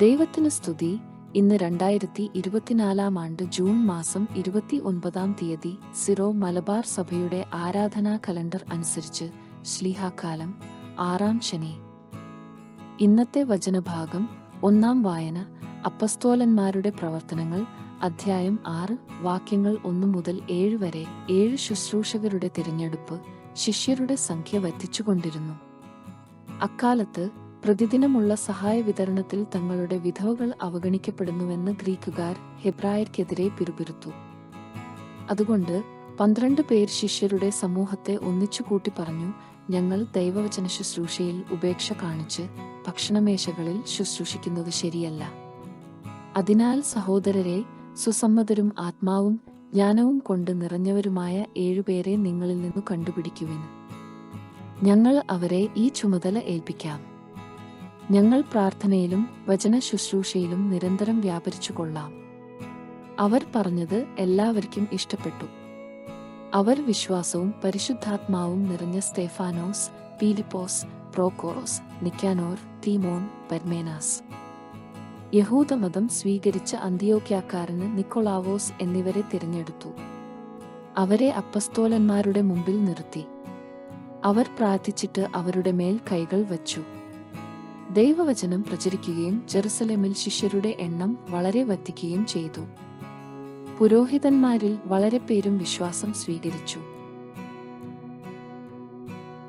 ദൈവത്തിന് സ്തുതി. ഇന്ന് രണ്ടായിരത്തി ഇരുപത്തിനാലാം ആണ്ട് ജൂൺ മാസം ഇരുപത്തി ഒൻപതാം തീയതി സിറോ മലബാർ സഭയുടെ ആരാധനാ കലണ്ടർ അനുസരിച്ച് ശ്ലീഹാക്കാലം ആറാം ശനി. ഇന്നത്തെ വചനഭാഗം ഒന്നാം വായന അപ്പസ്തോലന്മാരുടെ പ്രവർത്തനങ്ങൾ അധ്യായം ആറ് വാക്യങ്ങൾ ഒന്നു മുതൽ ഏഴ് വരെ ഏഴ് ശുശ്രൂഷകരുടെ തിരഞ്ഞെടുപ്പ് ശിഷ്യരുടെ സംഖ്യ വർദ്ധിച്ചുകൊണ്ടിരുന്നു അക്കാലത്ത് പ്രതിദിനമുള്ള സഹായ വിതരണത്തിൽ തങ്ങളുടെ വിധവകൾ അവഗണിക്കപ്പെടുന്നുവെന്ന് ഗ്രീക്കുകാർ ഹെബ്രായർക്കെതിരെ പിറുപിറുത്തു. അതുകൊണ്ട് പന്ത്രണ്ട് പേർ ശിഷ്യരുടെ സമൂഹത്തെ ഒന്നിച്ചു കൂട്ടി പറഞ്ഞു ഞങ്ങൾ ദൈവവചന ശുശ്രൂഷയിൽ ഉപേക്ഷ കാണിച്ച് ഭക്ഷണമേശകളിൽ ശുശ്രൂഷിക്കുന്നത് ശരിയല്ല. അതിനാൽ സഹോദരരെ സുസമ്മതരും ആത്മാവും ജ്ഞാനവും കൊണ്ട് നിറഞ്ഞവരുമായ ഏഴുപേരെ നിങ്ങളിൽ നിന്നു കണ്ടുപിടിക്കുവിൻ. ഞങ്ങൾ അവരെ ഈ ചുമതല ഏൽപ്പിക്കാം. ഞങ്ങൾ പ്രാർത്ഥനയിലും വചന ശുശ്രൂഷയിലും നിരന്തരം വ്യാപരിച്ചു കൊള്ളാം. അവർ പറഞ്ഞത് എല്ലാവർക്കും ഇഷ്ടപ്പെട്ടു. അവർ വിശ്വാസവും പരിശുദ്ധാത്മാവും നിറഞ്ഞ സ്തേഫാനോസ് പീലിപ്പോസ് പ്രോക്കോറോസ് നിക്കാനോർ തീമോൻ പർമേനാസ്. യഹൂദമതം സ്വീകരിച്ച അന്ത്യോക്യാക്കാരന് നിക്കോളാവോസ് എന്നിവരെ തിരഞ്ഞെടുത്തു. അവരെ അപ്പസ്തോലന്മാരുടെ മുമ്പിൽ നിർത്തി. അവർ പ്രാർത്ഥിച്ചിട്ട് അവരുടെ മേൽ കൈകൾ വച്ചു. ദൈവവചനം പ്രചരിക്കുകയും ജെറുസലേമിൽ ശിഷ്യരുടെ എണ്ണം വളരെ വർദ്ധിക്കുകയും ചെയ്തു. പുരോഹിതന്മാരിൽ വളരെ പേരും വിശ്വാസം സ്വീകരിച്ചു.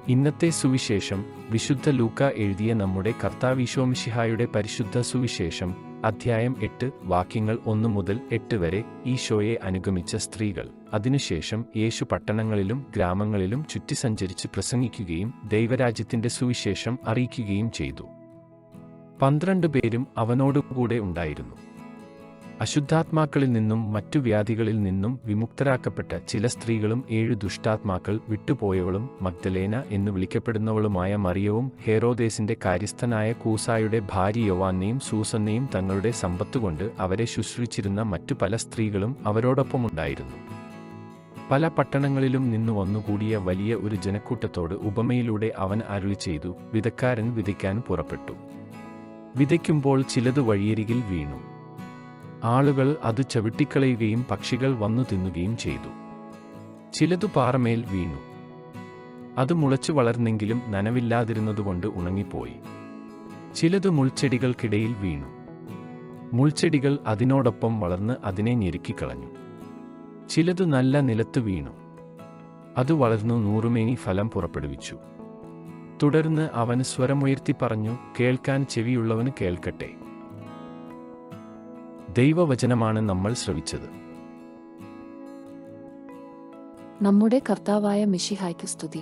ഇന്നത്തെ സുവിശേഷം വിശുദ്ധ ലൂക്ക എഴുതിയ നമ്മുടെ കർത്താവിശോമിഷിഹായുടെ പരിശുദ്ധ സുവിശേഷം അധ്യായം എട്ട് വാക്യങ്ങൾ ഒന്നു മുതൽ എട്ട് വരെ ഈശോയെ അനുഗമിച്ച സ്ത്രീകൾ. അതിനുശേഷം യേശു പട്ടണങ്ങളിലും ഗ്രാമങ്ങളിലും ചുറ്റി സഞ്ചരിച്ച് പ്രസംഗിക്കുകയും ദൈവരാജ്യത്തിന്റെ സുവിശേഷം അറിയിക്കുകയും ചെയ്തു. പന്ത്രണ്ട് പേരും അവനോടുകൂടെ ഉണ്ടായിരുന്നു. അശുദ്ധാത്മാക്കളിൽ നിന്നും മറ്റു വ്യാധികളിൽ നിന്നും വിമുക്തരാക്കപ്പെട്ട ചില സ്ത്രീകളും ഏഴ് ദുഷ്ടാത്മാക്കൾ വിട്ടുപോയവളും മഗ്ദലേന എന്ന് വിളിക്കപ്പെടുന്നവളുമായ മറിയവും ഹേറോദേസിന്റെ കാര്യസ്ഥനായ കൂസായുടെ ഭാര്യ യോവാന്നെയും സൂസന്നെയും തങ്ങളുടെ സമ്പത്തുകൊണ്ട് അവരെ ശുശ്രൂഷിച്ചിരുന്ന മറ്റു പല സ്ത്രീകളും അവരോടൊപ്പമുണ്ടായിരുന്നു. പല പട്ടണങ്ങളിലും നിന്നു വന്നുകൂടിയ വലിയ ഒരു ജനക്കൂട്ടത്തോട് ഉപമയിലൂടെ അവൻ അരുളി ചെയ്തു വിതക്കാരൻ വിധിക്കാൻ പുറപ്പെട്ടു. വിതയ്ക്കുമ്പോൾ ചിലത് വഴിയരികിൽ വീണു. ആളുകൾ അത് ചവിട്ടിക്കളയുകയും പക്ഷികൾ വന്നു തിന്നുകയും ചെയ്തു. ചിലതു പാറമേൽ വീണു. അത് മുളച്ചു വളർന്നെങ്കിലും നനവില്ലാതിരുന്നതുകൊണ്ട് ഉണങ്ങിപ്പോയി. ചിലത് മുൾച്ചെടികൾക്കിടയിൽ വീണു. മുൾച്ചെടികൾ അതിനോടൊപ്പം വളർന്ന് അതിനെ ഞെരുക്കിക്കളഞ്ഞു ചിലതു നല്ല നിലത്ത് വീണു. അത് വളർന്നു നൂറുമേനി ഫലം പുറപ്പെടുവിച്ചു. തുടർന്ന് അവൻ സ്വരമുയർത്തി പറഞ്ഞു കേൾക്കാൻ ചെവിയുള്ളവന് കേൾക്കട്ടെ. ദൈവവചനമാണ് നമ്മൾ ശ്രവിച്ചത്. നമ്മുടെ കർത്താവായ മിഷിഹായ്ക്ക് സ്തുതി.